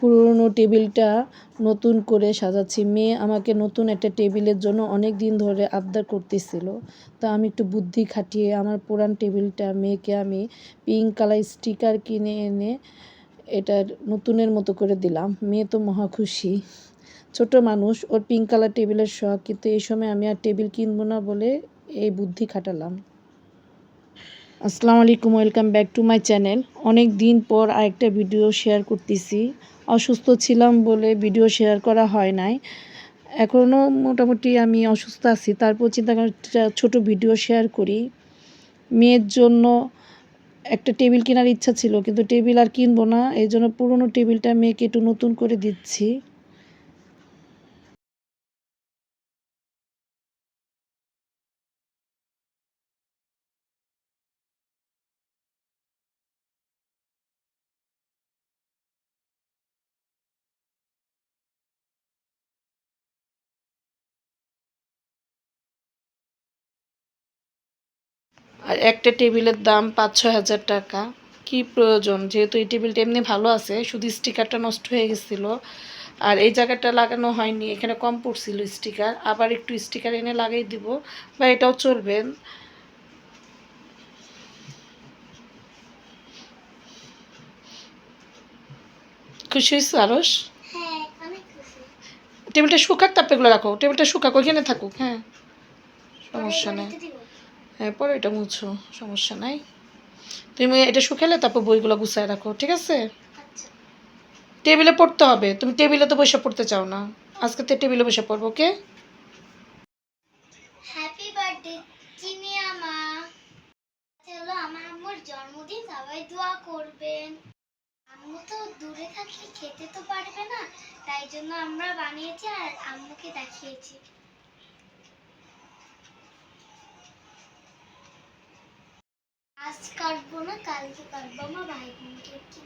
পুরনো টেবিলটা নতুন করে সাজাচ্ছি। মেয়ে আমাকে নতুন একটা টেবিলের জন্য অনেক দিন ধরে আবদার করতেছিল। তা আমি একটু বুদ্ধি খাটিয়ে আমার পুরান টেবিলটা মেয়েকে আমি পিঙ্ক কালার স্টিকার কিনে এনে এটার নতুনের মতো করে দিলাম। মেয়ে তো মহা খুশি। ছোট মানুষ, ওর পিঙ্ক কালার টেবিলের শখ, কিন্তু এই সময় আমি আর টেবিল কিনবো না বলে এই বুদ্ধি খাটালাম। আসসালামু আলাইকুম, welcome back to my channel. অনেক দিন পর আরেকটা ভিডিও শেয়ার করতেছি। অসুস্থ ছিলাম বলে ভিডিও শেয়ার করা হয় নাই। এখনও মোটামুটি আমি অসুস্থ আছি, তারপর চিন্তা করে ছোটো ভিডিও শেয়ার করি। মেয়ের জন্য একটা টেবিল কেনার ইচ্ছা ছিল, কিন্তু টেবিল আর কিনবো না, এই জন্য পুরনো টেবিলটা মেয়েকে একটু নতুন করে দিচ্ছি। আর একটা টেবিলের দাম পাঁচ ছ হাজার টাকা। কি প্রয়োজন? যেহেতু এই টেবিলটা এমনি ভালো আছে শুধু স্টিকারটা নষ্ট হয়ে গেছিল। আর এই জায়গাটা লাগানো হয়নি এখানে কম পড়ছিল স্টিকার। আবার একটু স্টিকার এনে লাগাই দিব। বা এটাও চলবে। খুশি হয়েছে আরস হ্যাঁ টেবিলটা শুকাক তারপরে এগুলো রাখো। টেবিলটা শুকাক ওইখানে থাকুক হ্যাঁ। সমস্যা নেই। হ্যাঁ পরে এটা মুছো সমস্যা নাই। তুমি এটা শুকালে তারপর বইগুলো গুছায় রাখো ঠিক আছে? আচ্ছা। টেবিলে পড়তে হবে তুমি টেবিলে তো বসে পড়তে চাও না। আজকে তো টেবিলে বসে পড়ব ওকে? হ্যাপি বার্থডে চিনিয়া মা চলো আমার আম্মুর জন্মদিন সবাই দোয়া করবেন। আম্মু তো দূরে থাকলে খেতে তো পারবে না তাই জন্য আমরা বানিয়েছি আর আম্মুকে দেখিয়েছি। আজ কাটবো না কালকে কাটবো আমার ভাই বোনকে একটু